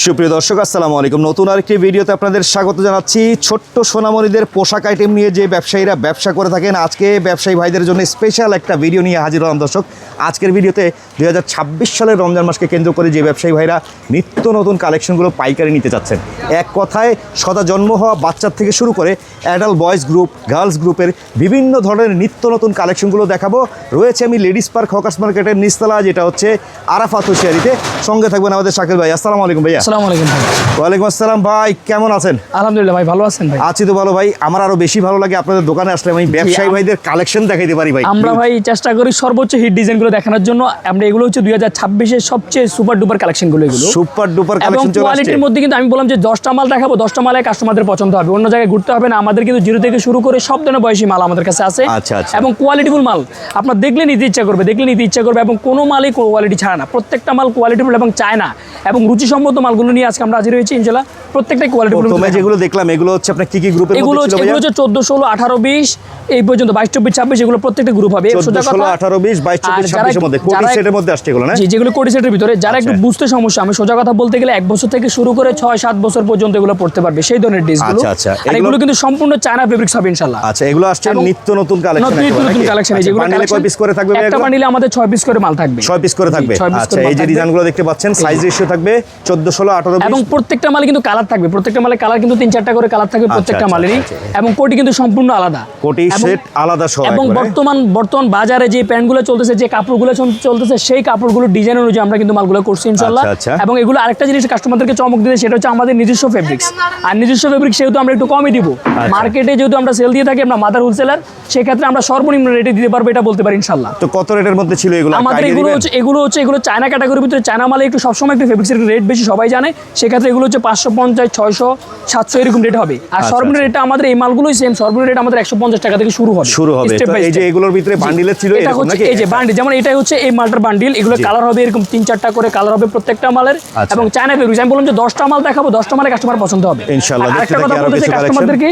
সুপ্রিয় দর্শক, আসসালামু আলাইকুম। নতুন আরেকটি ভিডিওতে আপনাদের স্বাগত জানাচ্ছি। ছোট্ট সোনামণিদের পোশাক আইটেম নিয়ে যে ব্যবসায়ীরা ব্যবসা করে থাকেন, আজকে ব্যবসায়ী ভাইদের জন্য স্পেশাল একটা ভিডিও নিয়ে হাজির হলাম দর্শক। আজকের ভিডিওতে দু হাজার ছাব্বিশ সালের রমজান মাসকে কেন্দ্র করে যে ব্যবসায়ী ভাইরা নিত্য নতুন কালেকশনগুলো পাইকারি নিতে চাচ্ছেন, এক কথায় সদা জন্ম হওয়া বাচ্চার থেকে শুরু করে অ্যাডাল্ট বয়েজ গ্রুপ গার্লস গ্রুপের বিভিন্ন ধরনের নিত্য নতুন কালেকশনগুলো দেখাবো। রয়েছে আমি লেডিস পার্ক, হকার্স মার্কেটের নিস্তলা যেটা হচ্ছে আরাফাত হুশিয়ারিতে। সঙ্গে থাকবেন আমাদের শাকিল ভাই। আসসালামু আলাইকুম ভাইয়া। আসসালামু আলাইকুম ভাই। ওয়ালাইকুম আসসালাম ভাই কেমন আছেন? আলহামদুলিল্লাহ ভাই ভালো আছেন ভাই? আছি তো ভালো ভাই আমার আরও বেশি ভালো লাগে আপনাদের দোকানে আসলে আমি ব্যবসায়ী ভাইদের কালেকশন দেখাইতে পারি ভাই। আমরা ভাই চেষ্টা করি সর্বোচ্চ হিট ডিজাইনগুলো দেখানোর জন্য। আমরা এগুলো হচ্ছে দুই হাজার ছাব্বিশের সবচেয়ে সুপার ডুপার কালেকশনগুলো এগুলো। সুপার ডুপার কালেকশন কোয়ালিটির মধ্যে কিন্তু আমি বললাম যে দশটা মাল দেখাবো দশটা মালে কাস্টমারদের পছন্দ হবে। অন্য জায়গায় ঘুরতে হবে না আমাদের কিন্তু জিরো থেকে শুরু করে সব ধরনের বয়সী মাল আমাদের কাছে আছে। আচ্ছা, আচ্ছা। এবং কোয়ালিটিফুল মাল। আপনার দেখলে নিতে ইচ্ছা করবে দেখলে নিতে ইচ্ছা করবে এবং কোনো মালই কোয়ালিটি ছাড়া না। প্রত্যেকটা মাল কোয়ালিটিফুল এবং চায় না। এবং রুচিসম্মত মালগুলো নিয়ে আজকে আমরা হাজির হয়েছি ইনশাল্লাহ প্রত্যেকটাই কোয়ালিটিফুল প্রথমে যেগুলো দেখলাম এগুলো হচ্ছে আপনার কি কি গ্রুপের এগুলো হচ্ছে এগুলো হচ্ছে চোদ্দ ষোলো আঠারো বিশ এই পর্যন্ত বাইশ চব্বিশ ছাব্বিশ এগুলো প্রত্যেকটা গ্রুপ হবে 14, সোজা 16, কথা। 18, 20, 22, 24, 26 এর মধ্যে, কোটি সেটের মধ্যে আসছে এগুলো, না? জি যেগুলো কোটি সেটের ভিতরে যারা একটু আচ্ছা। বুঝতে সমস্যা আমি সোজা কথা বলতে গেলে এক বছর থেকে শুরু করে ছয় সাত বছর পর্যন্ত এগুলো পড়তে পারবে সেই ধরনের ড্রেসগুলো আচ্ছা, আচ্ছা। আর এগুলো- কিন্তু সম্পূর্ণ চায়না ফেব্রিক্স হবে ইনশাল্লাহ আচ্ছা এগুলো আসছে নিত্য নতুন কালেকশন নতুন নতুন কালেকশন যেগুলো বান্ডিলে কয় পিস করে থাকবে একটা এগুলো? আমাদের ছয় পিস করে মাল থাকবে ছয় পিস করে থাকবে আচ্ছা এই যে। ডিজাইনগুলো দেখতে পাচ্ছেন সাইজ রেশিও থাকবে 14 16 18 এবং প্রত্যেকটা মালে কিন্তু কালার থাকবে। প্রত্যেকটা মালে কালার কিন্তু তিন চারটা করে কালার থাকবে প্রত্যেকটা আচ্ছা, মালেরই। আচ্ছা, এবং কোটি কিন্তু সম্পূর্ণ আলাদা। কোটি সেট আলাদা সহ এবং বর্তমান বর্তমান বাজারে যে প্যান্টগুলো চলতেছে যে কাপড়গুলো চলতেছে সেই কাপড়গুলো ডিজাইন অনুযায়ী আমরা কিন্তু মালগুলো করছি ইনশাল্লাহ আচ্ছা, আচ্ছা। এবং এগুলো আরেকটা জিনিস কাস্টমারদেরকে চমক দিতে সেটা হচ্ছে আমাদের নিজস্ব ফেব্রিক্স আর নিজস্ব ফেব্রিক সেহেতু আমরা একটু কমই দিব। আচ্ছা। মার্কেটে যেহেতু আমরা সেল দিয়ে থাকি আমরা মাদার হোলসেলার সেক্ষেত্রে আমরা সর্বনিম্ন রেটে দিতে পারব এটা বলতে পারি ইনশাল্লাহ তো কত রেটের মধ্যে ছিল এগুলো? আমাদের এগুলো হচ্ছে এগুলো হচ্ছে এগুলো চায়না ক্যাটাগরির ভিতরে চায়না মালে একটু সবসময় একটু ফেব্রিক্সের রেট বেশি সবাই জানে সেক্ষেত্রে এগুলো হচ্ছে পাঁচশো পঞ্চাশ ছয়শো সাতশো এরকম রেট হবে। আর আচ্ছা, সর্বনিম্ন আচ্ছা। রেটটা আমাদের এই মালগুলোই সেম সর্বনিম্ন রেট আমাদের একশো পঞ্চাশ টাকা থেকে শুরু হবে শুরু হবে। এই যে এগুলোর ভিতরে জি, বান্ডিলে ছিল এটা হচ্ছে এই যে বান্ডিল যেমন এটাই হচ্ছে এই মালটার বান্ডিল এগুলো কালার হবে এরকম তিন চারটা করে কালার হবে প্রত্যেকটা মালের। আচ্ছা। এবং চায়না ফেব্রিক্স আমি বললাম যে দশটা মাল দেখাবো দশটা মালে কাস্টমার পছন্দ হবে। ইনশাআল্লাহ, আর দেখতে কথা বলতে চাই কাস্টমারদেরকে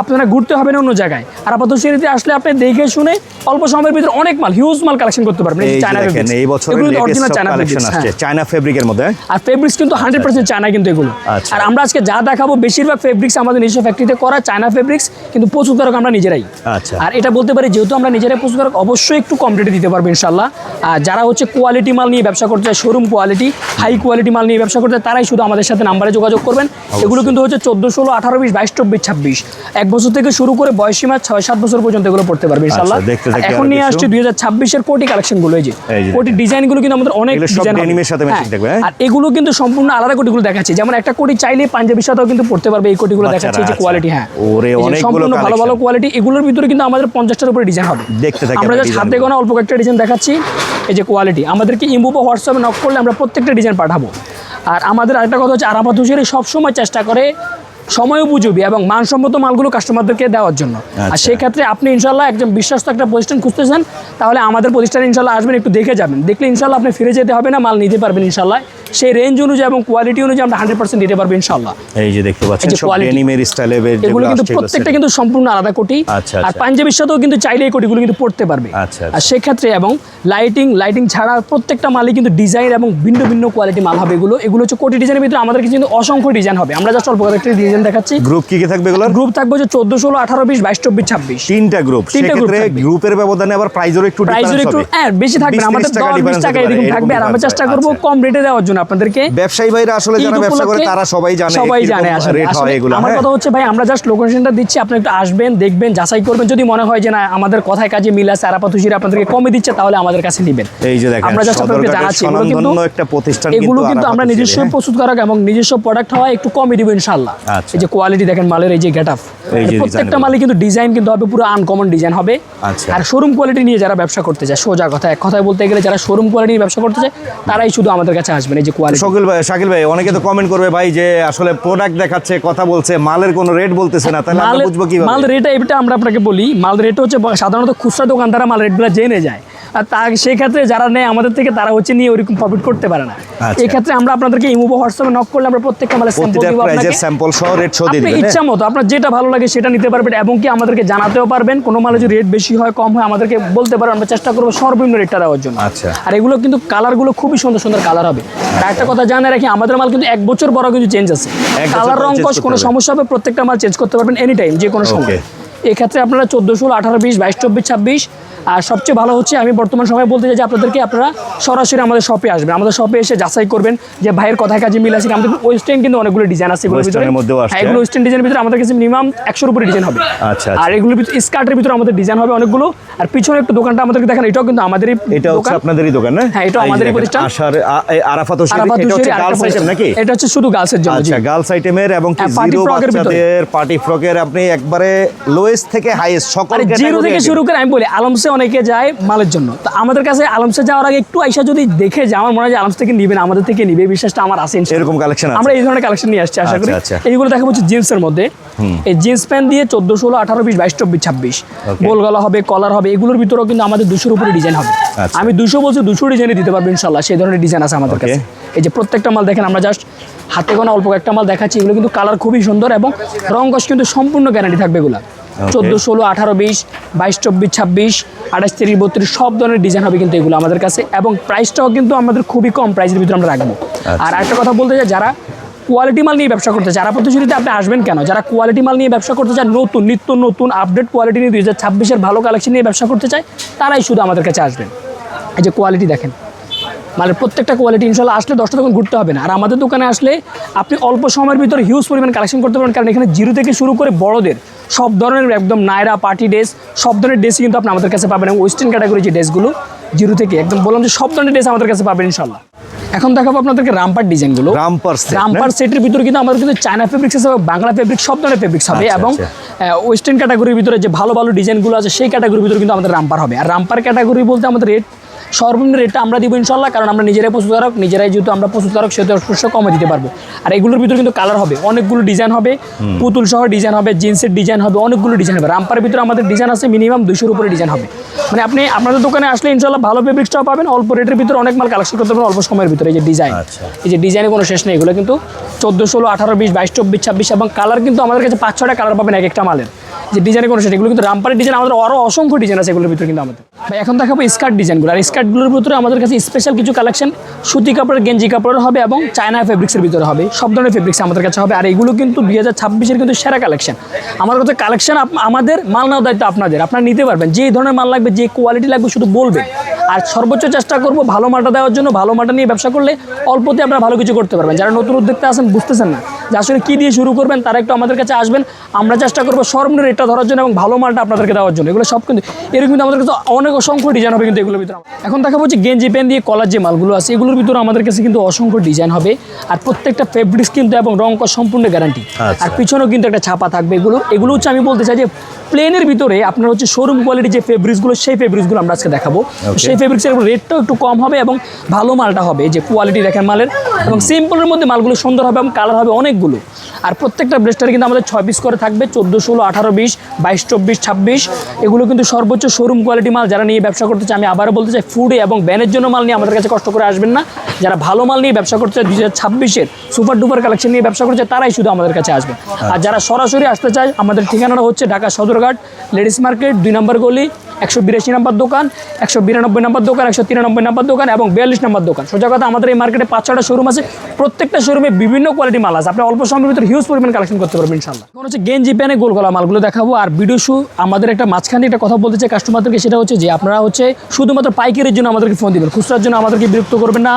আপনারা ঘুরতে হবে না অন্য জায়গায়। আর আপাতত সিঁড়িতে আসলে আপনি দেখে শুনে অল্প সময়ের ভিতরে অনেক মাল হিউজ মাল কালেকশন করতে পারবেন চায়না এই এগুলো অরিজিনাল চায়না কালেকশন আসছে চায়না ফেব্রিকের মধ্যে। হ্যাঁ? আর ফেব্রিক্স কিন্তু হান্ড্রেড পার্সেন্ট চায়না কিন্তু এগুলো। আচ্ছা। আর আমরা আজকে যা দেখাবো বেশিরভাগ ফেব্রিক্স আমাদের নিজস্ব ফ্যাক্টরিতে করা চায়না ফেব্রিক্স কিন্তু প্রস্তুতকারক আমরা নিজেরাই। আচ্ছা। আর এটা বলতে পারি যেহেতু আমরা নিজেরাই প্রস্তুতকারক অবশ্যই একটু কম রেটে দিতে পারব ইনশাল্লাহ আর যারা হচ্ছে কোয়ালিটি মাল নিয়ে ব্যবসা করতে চায় শোরুম কোয়ালিটি হাই কোয়ালিটি মাল নিয়ে ব্যবসা করতে তারাই শুধু আমাদের সাথে নাম্বারে যোগাযোগ করবেন। এগুলো কিন্তু হচ্ছে চোদ্দ ষোলো আঠারো বিশ বাইশ চব্বিশ ছাব্বিশ। এক বছর থেকে শুরু করে বয়সীমা ছয় সাত বছর পর্যন্ত এগুলো পড়তে পারবে ইনশাল্লাহ আচ্ছা, থাকি এখন নিয়ে। আসছে দুই হাজার ছাব্বিশের কোটি কালেকশনগুলো এই যে। কোটি ডিজাইনগুলো কিন্তু আমাদের অনেক ডিজাইন সাথে হ্যাঁ, হ্যাঁ? আর এগুলো কিন্তু সম্পূর্ণ আলাদা কোটিগুলো দেখাচ্ছে। যেমন একটা কোটি চাইলে পাঞ্জাবির সাথেও কিন্তু পড়তে পারবে এই কোটিগুলো দেখাচ্ছে যে। কোয়ালিটি হ্যাঁ। ওরে, অনেক সম্পূর্ণ ভালো ভালো কোয়ালিটি এগুলোর ভিতরে কিন্তু আমাদের পঞ্চাশটার উপরে ডিজাইন হবে। দেখতে থাকি আমরা জাস্ট হাতে গোনা অল্প কয়েকটা ডিজাইন দেখাচ্ছি এই যে কোয়ালিটি আমাদেরকে ইমো বা হোয়াটসঅ্যাপে নক করলে আমরা প্রত্যেকটা ডিজাইন পাঠাবো। আর আমাদের আরেকটা কথা হচ্ছে আরাফাত হোসেন সবসময় চেষ্টা করে সময় উপযোগী এবং মানসম্মত মালগুলো কাস্টমারদেরকে দেওয়ার জন্য। আর আচ্ছা। সেই ক্ষেত্রে আপনি ইনশাল্লাহ একজন বিশ্বস্ত একটা প্রতিষ্ঠান খুঁজতেছেন তাহলে আমাদের প্রতিষ্ঠানে ইনশাল্লাহ আসবেন একটু দেখে যাবেন। দেখলে ইনশাল্লাহ আপনি ফিরে যেতে হবে না মাল নিতে পারবেন ইনশাল্লাহ সেই রেঞ্জ অনুযায়ী এবং কোয়ালিটি অনুযায়ী আমরা হান্ড্রেড পার্সেন্ট দিতে পারব ইনশাল্লাহ এই যে দেখতে পাচ্ছেন। ডেনিমের স্টাইলে এগুলো কিন্তু প্রত্যেকটা কিন্তু সম্পূর্ণ আলাদা কোটি। আচ্ছা, আর আচ্ছা। পাঞ্জাবির সাথেও কিন্তু চাইলে এই কোটিগুলো কিন্তু পড়তে পারবে। আর সেক্ষেত্রে এবং লাইটিং লাইটিং ছাড়া প্রত্যেকটা মালই কিন্তু ডিজাইন এবং ভিন্ন ভিন্ন কোয়ালিটি মাল হবে এগুলো। এগুলো হচ্ছে কোটি ডিজাইনের ভিতরে আমাদের কিন্তু অসংখ্য ডিজাইন হবে। আমরা জাস্ট অল্প কয়েকটা ডিজাইন দেখাচ্ছি। গ্রুপ কি কি থাকবে এগুলোর? গ্রুপ থাকবে যে চোদ্দ ষোলো আঠারো বিশ বাইশ চব্বিশ ছাব্বিশ। তিনটা গ্রুপ সেক্ষেত্রে গ্রুপের ব্যবধানে আবার প্রাইজেরও একটু difference একটু হ্যাঁ বেশি থাকবে আমাদের 30 টাকা দশ বিশ difference টাকা এরকম থাকবে আর আমরা চেষ্টা হয়। করব আচ্ছা। কম রেটে দেওয়ার জন্য আপনাদেরকে। ব্যবসায়ী ভাইরা আসলে যারা ব্যবসা করে তারা সবাই জানে সবাই জানে আসলে। রেট হয় এগুলো। আমার হ্যাঁ? কথা হচ্ছে ভাই আমরা জাস্ট লোকেশনটা দিচ্ছি আপনি একটু আসবেন দেখবেন যাচাই করবেন। যদি মনে হয় যে না আমাদের কথায় কাজে মিল আছে আরাপাত হুসির আপনাদেরকে কমে দিচ্ছে তাহলে আমাদের কাছে নেবেন। এই যে দেখেন আমরা জাস্ট আপনাদেরকে জানাচ্ছি এগুলো কিন্তু একটা প্রতিষ্ঠান এগুলো কিন্তু কিন্তু আমরা নিজস্ব প্রস্তুত করা এবং নিজস্ব প্রোডাক্ট হওয়া একটু কমই দিব ইনশাল্লাহ আচ্ছা। এই যে কোয়ালিটি দেখেন মালের এই যে গেট আপ এই যে প্রত্যেকটা design মালে কিন্তু ডিজাইন কিন্তু হবে পুরো আনকমন ডিজাইন হবে। আচ্ছা। আর শোরুম কোয়ালিটি নিয়ে যারা ব্যবসা করতে চায় সোজা কথা এক কথায় বলতে গেলে যারা শোরুম কোয়ালিটি নিয়ে ব্যবসা করতে চায় তারাই শুধু আমাদের কাছে আসবেন এই যে কোয়ালিটি শাকিল ভাই শাকিল ভাই অনেকে তো কমেন্ট করবে ভাই যে আসলে প্রোডাক্ট দেখাচ্ছে কথা বলছে মালের কোনো রেট বলতেছে না তাহলে আমরা বুঝব মাল কীভাবে রেট এটা আমরা আপনাকে বলি মাল রেট হচ্ছে সাধারণত খুচরা দোকানদারা মাল রেটগুলো জেনে যায়। তা সেই ক্ষেত্রে যারা নেয় আমাদের থেকে তারা হচ্ছে নিয়ে ওরকম প্রফিট করতে পারে না। আচ্ছা। এই ক্ষেত্রে আমরা আপনাদেরকে ইমোবো হোয়াটসঅ্যাপে নক করলে আমরা প্রত্যেকটা মালের স্যাম্পল দিব আপনাকে। স্যাম্পল সহ রেট সহ দিয়ে আপনি দিবেন ইচ্ছা মতো আপনার যেটা ভালো লাগে সেটা নিতে পারবেন এবং কি আমাদেরকে জানাতেও পারবেন। কোনো মালে যদি রেট বেশি হয় কম হয় আমাদেরকে বলতে পারেন আমরা চেষ্টা করব সর্বনিম্ন রেটটা দেওয়ার জন্য। আচ্ছা। আর এগুলো কিন্তু কালারগুলো খুবই সুন্দর সুন্দর কালার হবে। আর একটা কথা জানা রাখি আমাদের মাল কিন্তু এক বছর বড় কিন্তু চেঞ্জ আছে। কালার রং কস কোনো সমস্যা হবে প্রত্যেকটা মাল চেঞ্জ করতে পারবেন এনি টাইম যে কোনো সময়। এক্ষেত্রে আপনারা চোদ্দ ষোলো আঠারো বিশ বাইশ চব্বিশ ছাব্বিশ আর সবচেয়ে ভালো হচ্ছে আমি বর্তমান সময় বলতে চাই যে আপনাদেরকে আপনারা সরাসরি আমাদের শপে আসবেন। আমাদের শপে এসে যাচাই করবেন যে ভাইয়ের কথায় কাজে মিল আছে আমাদের ওয়েস্টার্ন কিন্তু অনেকগুলো ডিজাইন আছে। হ্যাঁ, এগুলো ওয়েস্টার্ন ডিজাইনের ভিতরে আমাদের কাছে মিনিমাম একশোর উপরে ডিজাইন হবে। আচ্ছা, আর এগুলোর ভিতরে স্কার্টের ভিতরে আমাদের ডিজাইন হবে অনেকগুলো। আর পিছনে একটু দোকানটা আমাদেরকে দেখেন এটাও কিন্তু আমাদেরই এটা হচ্ছে আপনাদেরই দোকান না? হ্যাঁ, এই আমাদেরই প্রতিষ্ঠান। আরাফাত এটা হচ্ছে গার্লস আইটেম নাকি? এটা হচ্ছে শুধু গার্লসের জন্য আচ্ছা গার্লস আইটেমের এবং কি হ্যাঁ, জিরো ভিতরে। বাচ্চাদের পার্টি ফ্রকের আপনি একবারে লোয়েস্ট থেকে হাইয়েস্ট সকল জিরো থেকে শুরু করে আমি বলি আলমসে অনেকে যায় মালের জন্য। তো আমাদের কাছে আলমসে যাওয়ার আগে একটু আইসা যদি দেখে যায় আমার মনে হয় যে আলমস থেকে নিবেন আমাদের থেকে নিবে বিশ্বাসটা আমার আছে এরকম কালেকশন আমরা এই ধরনের কালেকশন নিয়ে আসছি আশা করি। আচ্ছা, আচ্ছা। এইগুলো দেখা হচ্ছে জিন্সের মধ্যে। এই জিন্স প্যান্ট দিয়ে চোদ্দ ষোলো আঠারো বিশ বাইশ চব্বিশ ছাব্বিশ. গোল গলা হবে কলার হবে এগুলোর ভিতরেও কিন্তু আমাদের দুশোর উপরে ডিজাইন হবে। আচ্ছা। আমি দুশো বলছি দুশো ডিজাইনে দিতে পারব ইনশাল্লাহ সেই ধরনের ডিজাইন আছে আমাদের কাছে। এই যে প্রত্যেকটা মাল দেখেন আমরা জাস্ট হাতে গোনা অল্প একটা মাল দেখাচ্ছি এগুলো কিন্তু কালার খুবই সুন্দর এবং রং কস কিন্তু সম্পূর্ণ গ্যারান্টি থাকবে এগুলো। চোদ্দ ষোলো আঠারো বিশ বাইশ চব্বিশ ছাব্বিশ আঠাশ তিরিশ বত্রিশ সব ধরনের ডিজাইন হবে কিন্তু এগুলো আমাদের কাছে এবং প্রাইসটাও কিন্তু আমাদের খুবই কম প্রাইসের ভিতরে আমরা রাখব। আর একটা কথা বলতে চাই যারা কোয়ালিটি মাল নিয়ে ব্যবসা করতে চায় যারা প্রতিযোগিতা আপনি আসবেন কেন? যারা কোয়ালিটি মাল নিয়ে ব্যবসা করতে চায় নতুন নিত্য নতুন আপডেট কোয়ালিটি নিয়ে দুই হাজার ছাব্বিশের ভালো কালেকশন নিয়ে ব্যবসা করতে চায় তারাই শুধু আমাদের কাছে আসবেন। এই যে কোয়ালিটি দেখেন মানে প্রত্যেকটা কোয়ালিটি ইনশাল্লাহ আসলে দশটা দোকান ঘুরতে হবে না। আর আমাদের দোকানে আসলে আপনি অল্প সময়ের ভিতরে হিউজ পরিমাণ কালেকশন করতে পারবেন কারণ এখানে জিরো থেকে শুরু করে বড়দের সব ধরনের একদম নায়রা পার্টি ড্রেস সব ধরনের ড্রেসই কিন্তু আপনি আমাদের কাছে পাবেন এবং ওয়েস্টার্ন ক্যাটাগরি যে ড্রেসগুলো জিরো থেকে একদম বললাম যে সব ধরনের ড্রেস আমাদের কাছে পাবেন ইনশাল্লাহ এখন দেখাবো আপনাদেরকে রামপার ডিজাইনগুলো রামপার রামপার সেটের ভিতরে কিন্তু আমাদের কিন্তু চায়না ফেব্রিক্স আছে বাংলা ফেব্রিক সব ধরনের ফেব্রিক্স হবে আচ্ছা, এবং আচ্ছা। ওয়েস্টার্ন ক্যাটাগরির ভিতরে যে ভালো ভালো ডিজাইনগুলো আছে সেই ক্যাটাগরির ভিতরে কিন্তু আমাদের রামপার হবে। আর রামপার ক্যাটাগরি বলতে আমাদের রেট সর্বনিম্ন রেটটা আমরা দিব ইনশাল্লাহ কারণ আমরা নিজেরাই প্রস্তুতকারক নিজেরাই যেহেতু আমরা প্রস্তুতকারক সেহেতু অবশ্যই কমে দিতে পারব। আর এগুলোর ভিতরে কিন্তু কালার হবে অনেকগুলো ডিজাইন হবে পুতুল সহ ডিজাইন হবে জিন্সের ডিজাইন হবে অনেকগুলো ডিজাইন হবে। রামপার ভিতরে আমাদের ডিজাইন আছে মিনিমাম দুইশোর উপরে ডিজাইন হবে। মানে আপনি আপনাদের দোকানে আসলে ইনশাল্লাহ ভালো ফেব্রিক্সটাও পাবেন অল্প রেটের ভিতরে অনেক মাল কালেকশন করতে পারবেন অল্প সময়ের ভিতরে এই যে ডিজাইন আচ্ছা। এই যে ডিজাইনে কোনো শেষ নেই এগুলো কিন্তু চোদ্দ ষোলো আঠারো বিশ বাইশ চব্বিশ ছাব্বিশ এবং কালার কিন্তু আমাদের কাছে পাঁচ ছটা কালার পাবেন এক একটা মালের। যে ডিজাইনে কোনো নেই। এগুলো কিন্তু রামপারের ডিজাইন আমাদের আরও অসংখ্য ডিজাইন আছে এগুলোর ভিতরে কিন্তু আমাদের। ভাই, এখন দেখাবো স্কার্ট ডিজাইনগুলো আর স্কার্টগুলোর ভিতরে আমাদের কাছে স্পেশাল কিছু কালেকশন সুতি কাপড়ের, গেঞ্জি কাপড়ের হবে এবং চায়না ফেব্রিক্সের ভিতরে হবে। সব ধরনের ফেব্রিক্স আমাদের কাছে হবে। আর এগুলো কিন্তু দুই হাজার ছাব্বিশের কিন্তু সেরা কালেকশন আমার কাছে কালেকশন আমাদের মাল নেওয়ার দায়িত্ব আপনাদের। আপনারা নিতে পারবেন। যে ধরনের মাল লাগবে, যে কোয়ালিটি লাগবে, শুধু বলবেন আর সর্বোচ্চ চেষ্টা করব ভালো মালটা দেওয়ার জন্য। ভালো মালটা নিয়ে ব্যবসা করলে অল্পতে আপনারা ভালো কিছু করতে পারবেন। যারা নতুন উদ্যোক্তা আছেন, বুঝতেছেন না। যে আসলে কী দিয়ে শুরু করবেন, তারা একটু আমাদের কাছে আসবেন। আমরা চেষ্টা করব সর্বনিম্ন রেটটা ধরার জন্য এবং ভালো মালটা আপনাদেরকে দেওয়ার জন্য। এগুলো সব কিন্তু এরকম কিন্তু আমাদের কাছে অনেক অসংখ্য ডিজাইন হবে কিন্তু এগুলোর ভিতরে। এখন দেখা হচ্ছে গেঞ্জি প্যান্ট দিয়ে কলার যে মালগুলো আছে এগুলোর ভিতরে আমাদের কাছে কিন্তু অসংখ্য ডিজাইন হবে। আর প্রত্যেকটা ফেব্রিক্স কিন্তু এবং রং কস সম্পূর্ণ গ্যারান্টি আচ্ছা। আর পিছনেও কিন্তু একটা ছাপা থাকবে এগুলো। এগুলো হচ্ছে আমি বলতে চাই যে প্লেনের ভিতরে আপনার হচ্ছে শোরুম কোয়ালিটি যে ফেব্রিক্সগুলো সেই ফেব্রিক্সগুলো আমরা আজকে দেখাবো। সেই ফেব্রিক্সের রেটটাও একটু কম হবে এবং ভালো মালটা হবে। যে কোয়ালিটি দেখেন মালের। এবং সিম্পলের মধ্যে মালগুলো সুন্দর হবে এবং কালার হবে অনেকগুলো। আর প্রত্যেকটা ব্রেস্টারে কিন্তু আমাদের ছয় পিস করে থাকবে। চোদ্দ ষোলো আঠারো বিশ বাইশ, চব্বিশ, ছাব্বিশ, এগুলো কিন্তু সর্বোচ্চ শোরুম কোয়ালিটি মাল যারা নিয়ে ব্যবসা করতে চায়, আমি আবারও বলতে চাই ফুডে এবং ব্যানের জন্য মাল নিয়ে আমাদের কাছে কষ্ট করে আসবেন না। যারা ভালো মাল নিয়ে ব্যবসা করতে চায়, দুই হাজার ছাব্বিশের সুপার ডুপার কালেকশন নিয়ে ব্যবসা করছে তারাই শুধু আমাদের কাছে আসবে আর যারা সরাসরি আসতে চায়, আমাদের ঠিকানাটা হচ্ছে ঢাকা সদরঘাট, লেডিস মার্কেট, দুই নম্বর গলি একশো বিরাশি নম্বর দোকান, একশো বিরানব্বই নম্বর দোকান, একশো তিরানব্বই নম্বর দোকান এবং বিয়াল্লিশ নম্বর দোকান। সোজা কথা, আমাদের এই মার্কেটে পাঁচ ছটা শোরুম আছে। প্রত্যেকটা শোরুমে বিভিন্ন কোয়ালিটি মাল আছে। আপনি অল্প সময়ের ভিতরে হিউজ পরিমাণ কালেকশন করতে পারবেন ইনশাল্লাহ এখন হচ্ছে গেঞ্জি প্যানে গোল গলা মালগুলো দেখাবো। আর ভিডিও শু আমাদের একটা মাঝখানে একটা কথা বলতে চাই কাস্টমারদেরকে সেটা হচ্ছে যে আপনারা হচ্ছে শুধুমাত্র পাইকারির জন্য আমাদেরকে ফোন দিবেন। খুচরার জন্য আমাদেরকে বিরক্ত করবেন না।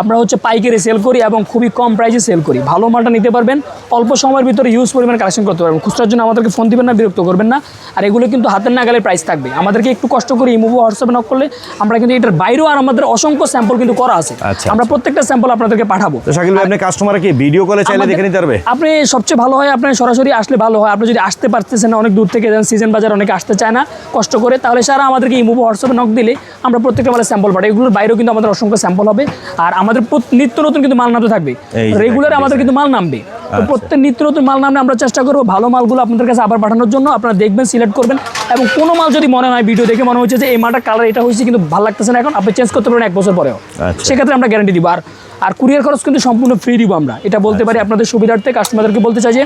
আমরা হচ্ছে পাইকারি সেল করি এবং খুবই কম প্রাইসে সেল করি। ভালো মালটা নিতে পারবেন। অল্প সময়ের ভিতরে হিউজ পরিমাণ কালেকশন করতে পারবেন। খুচরার জন্য আমাদেরকে ফোন দিবেন না, বিরক্ত করবেন না। আর এগুলো কিন্তু হাতের নাগালে প্রাইস থাকবে। আমাদেরকে একটু কষ্ট করে ইমুভো হোয়াটসঅ্যাপে নক করলে আমরা কিন্তু এটার বাইরেও আর আমাদের অসংখ্য স্যাম্পল কিন্তু করা আছে। আচ্ছা, আমরা প্রত্যেকটা স্যাম্পল আপনাদেরকে পাঠাবো। তো শাকিল ভাই আপনি কাস্টমার কি ভিডিও কলে চাইলে দেখে নিতে পারবে? আপনি সবচেয়ে ভালো হয় আপনি সরাসরি আসলে ভালো হয়। আপনি যদি আসতে পারতেছেন অনেক দূর থেকে যান সিজন বাজার অনেকে আসতে চায় না কষ্ট করে তাহলে সারা আমাদেরকে ইমুভো হোয়াটসঅ্যাপে নক দিলে আমরা প্রত্যেকটা মালের স্যাম্পল পাঠাই। এগুলোর বাইরেও কিন্তু আমাদের অসংখ্য স্যাম্পল হবে। আর আমাদের নিত্য নতুন কিন্তু মাল নামতে থাকবে। রেগুলার আমাদের কিন্তু মাল নামবে। প্রত্যেক নিত্য নতুন মাল নামে আমরা চেষ্টা করব ভালো মালগুলো আপনাদের কাছে আবার পাঠানোর জন্য। আপনারা দেখবেন সিলেক্ট করবেন এবং কোনো মাল যদি মনে হয় ভিডিও দেখে মনে হচ্ছে যে এই মালটার কালার এটা হয়েছে কিন্তু ভালো লাগতেছে না এখন আপনি চেঞ্জ করতে পারবেন এক বছর পরেও। আচ্ছা। সেক্ষেত্রে আমরা গ্যারান্টি দিব। আর আর কুরিয়ার খরচ কিন্তু সম্পূর্ণ ফ্রি দিব আমরা। এটা বলতে পারি আপনাদের সুবিধার্থে কাস্টমারদেরকে বলতে চাই যে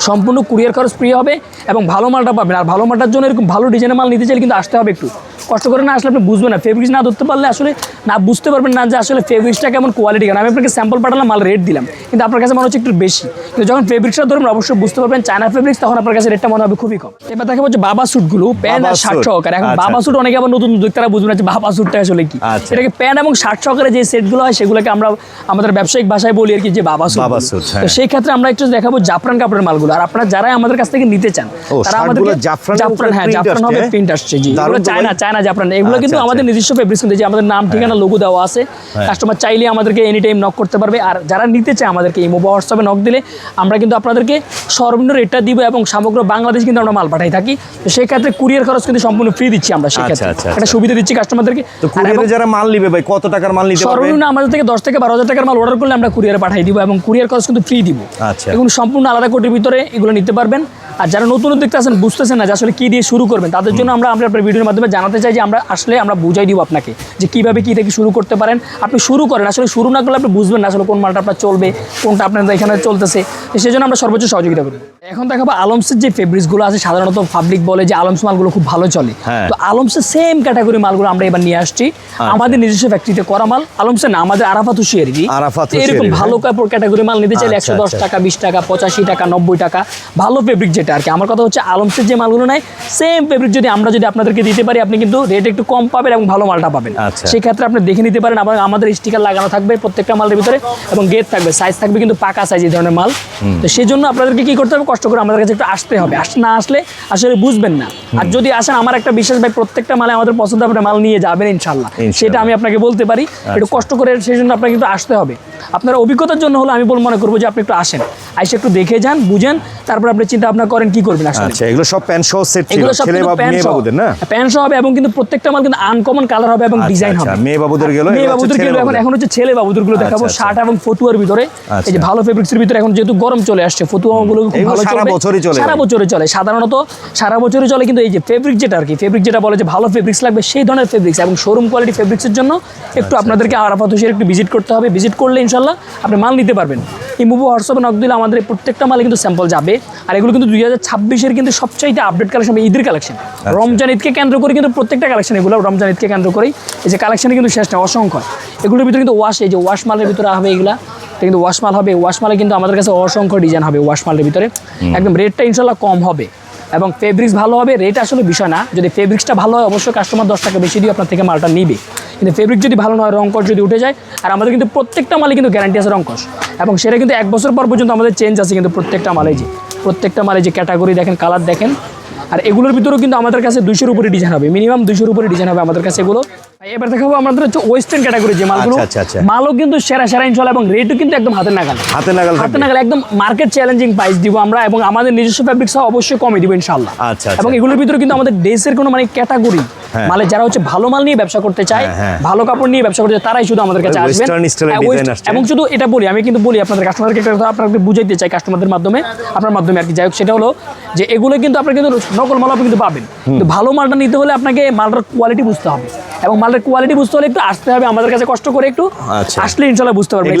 সম্পূর্ণ কুরিয়ার খরচ ফ্রি হবে এবং ভালো মালটা পাবেন আর ভালো মালটার জন্য এরকম ভালো ডিজাইনের মাল নিতে চাইলে কিন্তু আসতে হবে একটু কষ্ট করে না আসলে আপনি বুঝবেন না ফেব্রিক্স না ধরতে পারলে আসলে না বুঝতে পারবেন না যে আসলে ফেব্রিক্সটা কেমন কোয়ালিটি কেন আমি আপনাকে স্যাম্পল পাঠালাম মাল রেট দিলাম কিন্তু আপনার কাছে মনে হচ্ছে একটু বেশি কিন্তু যখন ফেব্রিক্সটা ধরবেন অবশ্যই বুঝতে পারবেন চায়না ফেব্রিক্স তখন আপনার কাছে রেটটা মনে হবে খুবই কম এবার দেখা হচ্ছে বাবা স্যুটগুলো প্যান্ট আর শার্ট। সহকারে এখন আচ্ছা। বাবা স্যুট অনেকে আবার নতুন উদ্যোক্তারা বুঝবেন যে বাবা স্যুটটা আসলে কি আচ্ছা। এটাকে প্যান্ট এবং শার্ট সহকারে যে সেটগুলো হয় সেগুলোকে আমরা আমাদের ব্যবসায়িক ভাষায় বলি আর কি যে বাবা। স্যুট, তো হ্যাঁ। সেই ক্ষেত্রে আমরা একটু দেখাবো জাফরান কাপড়ের মালগুলো আর আপনারা যারা আমাদের কাছ থেকে নিতে চান তারা শার্টগুলো আমাদেরকে জাফরানের জাফরান হ্যাঁ জাফরান হবে হ্যাঁ? প্রিন্ট আসছে জি। এগুলো চায়না চায়না জাফরান এগুলো আচ্ছা, কিন্তু আচ্ছা। আমাদের নিজস্ব ফেব্রিক্স কিন্তু যে আমাদের নাম ঠিকানা লোগো দেওয়া আছে। হ্যাঁ। কাস্টমার চাইলে আমাদেরকে এনি টাইম নক করতে পারবে। আর যারা নিতে চায় আমাদেরকে এই মোবাইল হোয়াটসঅ্যাপে নক দিলে আমরা কিন্তু আপনাদেরকে সর্বনিম্ন রেটটা দিব এবং সমগ্র বাংলাদেশ কিন্তু আমরা মাল পাঠাই থাকি। তো সেই ক্ষেত্রে কুরিয়ার খরচ কিন্তু সম্পূর্ণ ফ্রি দিচ্ছি আমরা আচ্ছা, আচ্ছা, একটা আচ্ছা। সুবিধা দিচ্ছি কাস্টমারদেরকে তো কুরিয়ারে যারা মাল নিবে ভাই কত টাকার মাল নিতে পারবে? সর্বনিম্ন আমাদের থেকে দশ থেকে বারো হাজার টাকার মাল অর্ডার করলে আমরা কুরিয়ারে পাঠিয়ে দিব এবং কুরিয়ার খরচ কিন্তু ফ্রি দিব। আচ্ছা। এবং সম্পূর্ণ আলাদা কোটির ভিতরে এগুলো নিতে পারবেন। আর যারা নতুন উদ্যোক্তা আছেন বুঝতেছেন না যে আসলে কি দিয়ে শুরু করবেন তাদের জন্য আমরা আমরা আপনার ভিডিওর মাধ্যমে জানাতে চাই যে আমরা আসলে আমরা বুঝাই দিব আপনাকে যে কীভাবে কি থেকে শুরু করতে পারেন। আপনি শুরু করেন আসলে শুরু না করলে আপনি বুঝবেন না আসলে কোন মালটা আপনার চলবে কোনটা আপনার এখানে চলতেছে। সেই জন্য আমরা সর্বোচ্চ সহযোগিতা করি। এখন দেখাবো আলমসের যে ফেব্রিক্সগুলো আছে সাধারণত পাবলিক বলে যে আলমস মালগুলো খুব ভালো চলে। হ্যাঁ। তো আলমসের সেম ক্যাটাগরি মালগুলো আমরা এবার নিয়ে আসছি। আমাদের নিজস্ব ফ্যাক্টরিতে করা মাল। আলমসের না আমাদের আরাফাত হুশিয়ারি এরকম ভালো কাপড় ক্যাটাগরি মাল নিতে চাইলে আচ্ছা, একশো দশ আচ্ছা। টাকা বিশ টাকা পঁচাশি টাকা নব্বই টাকা। ভালো ফেব্রিক যেটা আর কি। আমার কথা হচ্ছে আলমসের যে মালগুলো নাই সেম ফেব্রিক যদি আমরা যদি আপনাদেরকে দিতে পারি আপনি কিন্তু রেট একটু কম পাবেন এবং ভালো মালটা পাবেন। আচ্ছা। সেই ক্ষেত্রে আপনি দেখে নিতে পারেন আবার আমাদের স্টিকার লাগানো থাকবে প্রত্যেকটা মালের ভিতরে এবং গেট থাকবে সাইজ থাকবে কিন্তু পাকা সাইজ এই ধরনের মাল। তো সেই জন্য আপনাদেরকে কি করতে হবে? কষ্ট করে আমাদের কাছে একটু আসতে হবে। আস না আসলে আসলে বুঝবেন না। আর যদি আসেন আমার একটা বিশ্বাস ভাই প্রত্যেকটা মালে আমাদের পছন্দ হবে মাল নিয়ে যাবেন ইনশাল্লাহ ইনশাল্লাহ। সেটা আমি আপনাকে বলতে পারি। একটু কষ্ট করে সেই জন্য আপনাকে কিন্তু আসতে হবে। আপনার অভিজ্ঞতার জন্য হলো আমি বল মনে করব যে আপনি একটু আসেন। আইসে একটু দেখে যান বুঝেন তারপর আপনি চিন্তা ভাবনা করেন কি করবেন আচ্ছা এগুলো সব প্যান্ট সহ সেট ছিল ছেলে বা মেয়ে বাবুদের না? প্যান্ট সহ হবে এবং কিন্তু প্রত্যেকটা মাল কিন্তু আনকমন কালার হবে এবং আচ্ছা, ডিজাইন আচ্ছা, হবে। মেয়ে বাবুদের গেলো, মেয়ে বাবুদের গেলো এখন এখন হচ্ছে ছেলে বাবুদেরগুলো দেখাবো আচ্ছা, শার্ট এবং ফতুয়ার ভিতরে। এই যে আচ্ছা। ভালো ফেব্রিক্সের ভিতরে এখন যেহেতু গরম চলে আসছে ফতুয়া গুলো খুব ভালো সারা বছরই চলে। সারা ভাই। বছরে চলে। সাধারণত সারা বছরই চলে কিন্তু এই যে ফেব্রিক যেটা আর কি ফেব্রিক যেটা বলে যে ভালো ফেব্রিক্স লাগবে সেই ধরনের ফেব্রিক্স এবং শোরুম কোয়ালিটি ফেব্রিক্সের জন্য একটু আচ্ছা, আপনাদেরকে আরাফাত হোসের একটু ভিজিট করতে হবে। ভিজিট করলে ইনশাল্লাহ আপনি মাল নিতে পারবেন। এই মুভি হোয়াটসঅ্যাপে নক দিলে আমাদের প্রত্যেকটা মালে কিন্তু স্যাম্পল যাবে। আর এগুলো কিন্তু দুই হাজার ছাব্বিশের কিন্তু সবচাইতে আপডেট কালেকশন ঈদের কালেকশন। রমজান ঈদকে কেন্দ্র করে কিন্তু প্রত্যেকটা কালেকশন এগুলো রমজান ঈদকে কেন্দ্র করেই এই যে কালেকশনে কিন্তু শেষ না অসংখ্য। এগুলোর ভিতরে কিন্তু ওয়াশ এই যে ওয়াশ মালের ভিতরে হবে এগুলা। কিন্তু ওয়াশ মাল হবে ওয়াশ মালে কিন্তু আমাদের কাছে অসংখ্য ডিজাইন হবে ওয়াশ মালের ভিতরে। একদম রেটটা ইনশাল্লাহ কম হবে। এবং ফেব্রিক্স ভালো হবে রেট আসলে বিষয় না। যদি ফেব্রিক্সটা ভালো হয় অবশ্যই কাস্টমার দশ টাকা বেশি দিয়ে আপনার থেকে মালটা নিবে। কিন্তু ফেব্রিক যদি ভালো নয় রংকশ যদি উঠে যায় আর আমাদের কিন্তু প্রত্যেকটা মালে কিন্তু গ্যারান্টি আছে রংকশ এবং সেটা কিন্তু এক বছর পর পর্যন্ত আমাদের চেঞ্জ আছে কিন্তু প্রত্যেকটা মালে যে প্রত্যেকটা মালে যে ক্যাটাগরি দেখেন কালার দেখেন আর এগুলোর ভিতরেও কিন্তু আমাদের কাছে দুইশোর উপরে ডিজাইন হবে মিনিমাম দুইশোর উপরে ডিজাইন হবে আমাদের কাছে এগুলো এবার দেখাবো আমাদের হচ্ছে ওয়েস্টার্ন ক্যাটাগরি যে মালগুলো আচ্ছা, আচ্ছা, আচ্ছা। মালও কিন্তু সেরা সেরা ইনশাল্লাহ এবং রেটও কিন্তু একদম হাতের নাগাল হাতে নাগাল হাতে নাগাল একদম মার্কেট চ্যালেঞ্জিং প্রাইস দিব আমরা এবং আমাদের নিজস্ব ফ্যাব্রিক্স অবশ্যই কমে দিব ইনশাল্লাহ আচ্ছা। এবং এগুলোর ভিতরে কিন্তু আমাদের ড্রেসের কোনো মানে ক্যাটাগরি হ্যাঁ। মানে যারা হচ্ছে ভালো মাল নিয়ে ব্যবসা করতে চায় হ্যাঁ, হ্যাঁ। ভালো কাপড় নিয়ে ব্যবসা করতে চায় তারাই শুধু আমাদের কাছে আসবেন। এবং শুধু এটা বলি আমি কিন্তু বলি আপনাদের কাস্টমারকে একটা কথা আপনাকে বুঝাইতে চাই কাস্টমারদের মাধ্যমে আপনার মাধ্যমে আর কি। যাই হোক সেটা হলো যে এগুলো কিন্তু আপনার কিন্তু নকল মাল আপনি কিন্তু পাবেন। কিন্তু ভালো মালটা নিতে হলে আপনাকে মালটার কোয়ালিটি বুঝতে হবে। এবং মালটার কোয়ালিটি বুঝতে হলে একটু আসতে হবে আমাদের কাছে কষ্ট করে একটু আচ্ছা। আসলে ইনশাল্লাহ বুঝতে পারবেন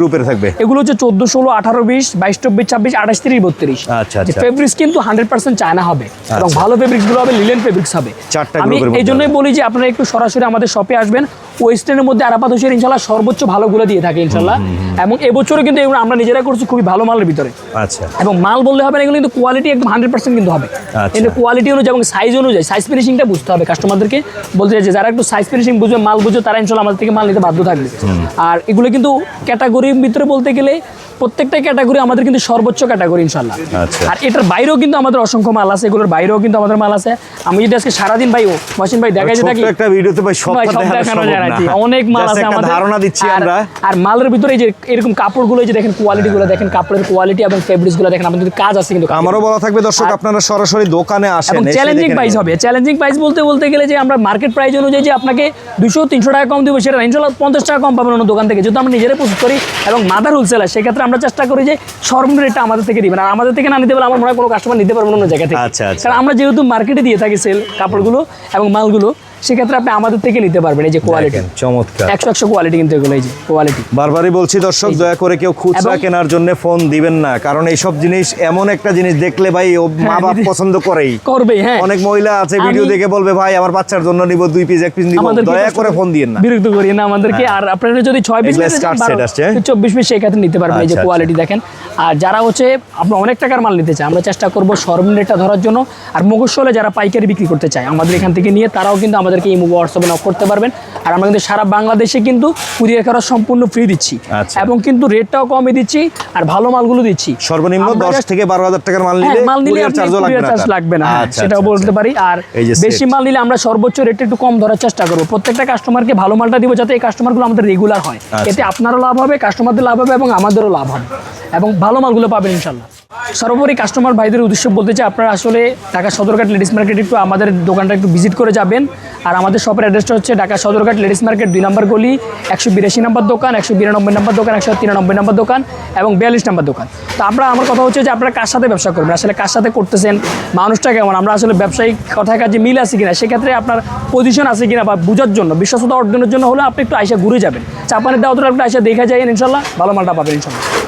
গ্রুপের থাকবে? এগুলো হচ্ছে চোদ্দ ষোলো আঠারো বিশ বাইশ চব্বিশ ছাব্বিশ আঠাশ তিরিশ বত্রিশ। আচ্ছা, আচ্ছা। ফেব্রিক্স কিন্তু হান্ড্রেড পার্সেন্ট চায়না হবে। এবং আচ্ছা। ভালো ফেব্রিক্সগুলো হবে লিলেন ফেব্রিক্স হবে। চারটা গ্রুপের এই জন্যই বলি যে আপনারা একটু সরাসরি আমাদের শপে আসবেন। ওয়েস্টার্নের মধ্যে আরাপাত হোসের ইনশাল্লাহ সর্বোচ্চ ভালোগুলো দিয়ে থাকে ইনশাল্লাহ এবং এবছরও কিন্তু এগুলো আমরা নিজেরা করছি খুবই ভালো মালের ভিতরে। আচ্ছা। এবং মাল বললে হবে না এগুলো কিন্তু কোয়ালিটি একদম হান্ড্রেড পার্সেন্ট কিন্তু হবে। আচ্ছা। কিন্তু কোয়ালিটি অনুযায়ী এবং সাইজ অনুযায়ী সাইজ ফিনিশিংটা বুঝতে হবে কাস্টমারদেরকে বলতে চাই যে যারা একটু সাইজ ফিনিশিং বুঝবে মাল বুঝবে তারা ইনশাল্লাহ আমাদের থেকে মাল নিতে বাধ্য থাকবে। আর এগুলো কিন্তু ক্যাটাগরির ভিতরে বলতে গেলে প্রত্যেকটা ক্যাটাগরি আমাদের কিন্তু সর্বোচ্চ ক্যাটাগরি ইনশাল্লাহ আচ্ছা। আর এটার বাইরেও কিন্তু আমাদের অসংখ্য মাল আছে এগুলোর বাইরেও কিন্তু আমাদের মাল আছে। আমি যদি আজকে সারাদিন ভাই ও মহসিন ভাই দেখাই যে ছোট্ট থাকি একটা ভিডিওতে ভাই সব দেখানো যায় অনেক মাল আছে আমাদের। ধারণা দিচ্ছি আর- আমরা। আর মালের ভিতরে এই যে এরকম কাপড়গুলো এই যে দেখেন কোয়ালিটিগুলো দেখেন কাপড়ের কোয়ালিটি এবং ফেব্রিক্সগুলো দেখেন আমাদের কাজ আছে কিন্তু। আমারও বলা থাকবে দর্শক আপনারা সরাসরি দোকানে আসেন এবং চ্যালেঞ্জিং প্রাইস হবে। চ্যালেঞ্জিং প্রাইস বলতে বলতে গেলে যে আমরা মার্কেট প্রাইস অনুযায়ী যে আপনাকে দুশো তিনশো টাকা কম দেবো সেটা ইনশাল্লাহ পঞ্চাশ টাকা কম পাবেন অন্য দোকান থেকে। যেহেতু আমরা নিজেরাই প্রস্তুত করি এবং মাদার হোলসেলার সেক্ষেত্রে আমরা চেষ্টা করি যে সর্বনিম্ন রেটটা আমাদের থেকে দিবেন। আর আমাদের থেকে না নিতে পারলে আমার মনে হয় কোনো কাস্টমার নিতে পারবেন অন্য জায়গা থেকে। আচ্ছা, আচ্ছা। কারণ আমরা যেহেতু মার্কেটে দিয়ে থাকি সেল কাপড়গুলো এবং মালগুলো সেক্ষেত্রে আপনি আমাদের থেকে নিতে পারবেন এই যে কোয়ালিটি চমৎকার। একশো একশো কোয়ালিটি কিন্তু এগুলো এই যে কোয়ালিটি বারবারই বলছি দর্শক দয়া করে কেউ খুচরা কেনার জন্য ফোন দিবেন না কারণ এইসব জিনিস এমন একটা জিনিস দেখলে ভাই ও মা বাপ পছন্দ করেই। করবেই হ্যাঁ। অনেক মহিলা আছে ভিডিও দেখে বলবে ভাই আমার বাচ্চার জন্য নিব দুই পিস এক পিস নিব দয়া করে ফোন দিয়েন না। বিরক্ত করি না আমাদেরকে আর আপনারা যদি ছয় পিস হ্যাঁ? চব্বিশ পিস সেক্ষেত্রে নিতে পারবেন এই যে আচ্ছা, আচ্ছা। কোয়ালিটি দেখেন। আর যারা হচ্ছে আপনি অনেক টাকার মাল নিতে চায় আমরা চেষ্টা করব সর্বনিম্ন ধরার জন্য। আর মগসলে যারা পাইকারি বিক্রি করতে চায় আমাদের এখান থেকে নিয়ে তারাও কিন্তু আমাদেরকে এই হোয়াটসঅ্যাপে নক করতে পারবেন। আর আমরা কিন্তু সারা বাংলাদেশে কিন্তু কুরিয়ার করা সম্পূর্ণ ফ্রি দিচ্ছি। আচ্ছা। এবং কিন্তু রেটটাও কমে দিচ্ছি আর ভালো মালগুলো দিচ্ছি। সর্বনিম্ন আমরা দশ just- থেকে বারো হাজার টাকার মাল হ্যাঁ, নিলে মাল নিলে তার। লাগবে না হ্যাঁ, আচ্ছা, সেটাও আচ্ছা, বলতে। পারি। আর বেশি মাল নিলে আমরা সর্বোচ্চ রেট একটু কম ধরার চেষ্টা করব। প্রত্যেকটা কাস্টমারকে ভালো মালটা দিব যাতে এই কাস্টমারগুলো আমাদের রেগুলার হয়। এতে আপনারও লাভ হবে কাস্টমারদের লাভ হবে এবং আমাদেরও লাভ হবে। এবং ভালো মালগুলো পাবেন ইনশাল্লাহ। সর্বোপরি কাস্টমার ভাইদের উদ্দেশ্য বলতে চাই, আপনারা আসলে ঢাকা সদরঘাট লেডিস মার্কেট একটু আমাদের দোকানটা একটু ভিজিট করে যাবেন। আর আমাদের শপের অ্যাড্রেসটা হচ্ছে ঢাকা সদরঘাট লেডিস মার্কেট দুই নম্বর গলি, একশো বিরাশি নম্বর দোকান, একশো বিরানব্বই নম্বর দোকান, একশো তিরানব্বই নম্বর দোকান এবং বিয়াল্লিশ নম্বর দোকান। তো আমরা, আমার কথা হচ্ছে যে আপনারা কার সাথে ব্যবসা করবেন? আসলে কার সাথে করতেছেন? মানুষটা কেমন? আমরা আসলে ব্যবসায়িক কথায় কাজে মিল আছে কিনা? সেক্ষেত্রে আপনার পজিশন আছে কিনা বা বোঝার জন্য, বিশ্বস্ততা অর্জনের জন্য হলে আপনি একটু আইসা ঘুরে যাবেন। চাপানের দাওয়াতটা একটু আইসা দেখা যায় ইনশাল্লাহ, ভালো মালটা পাবেন ইনশাল্লাহ।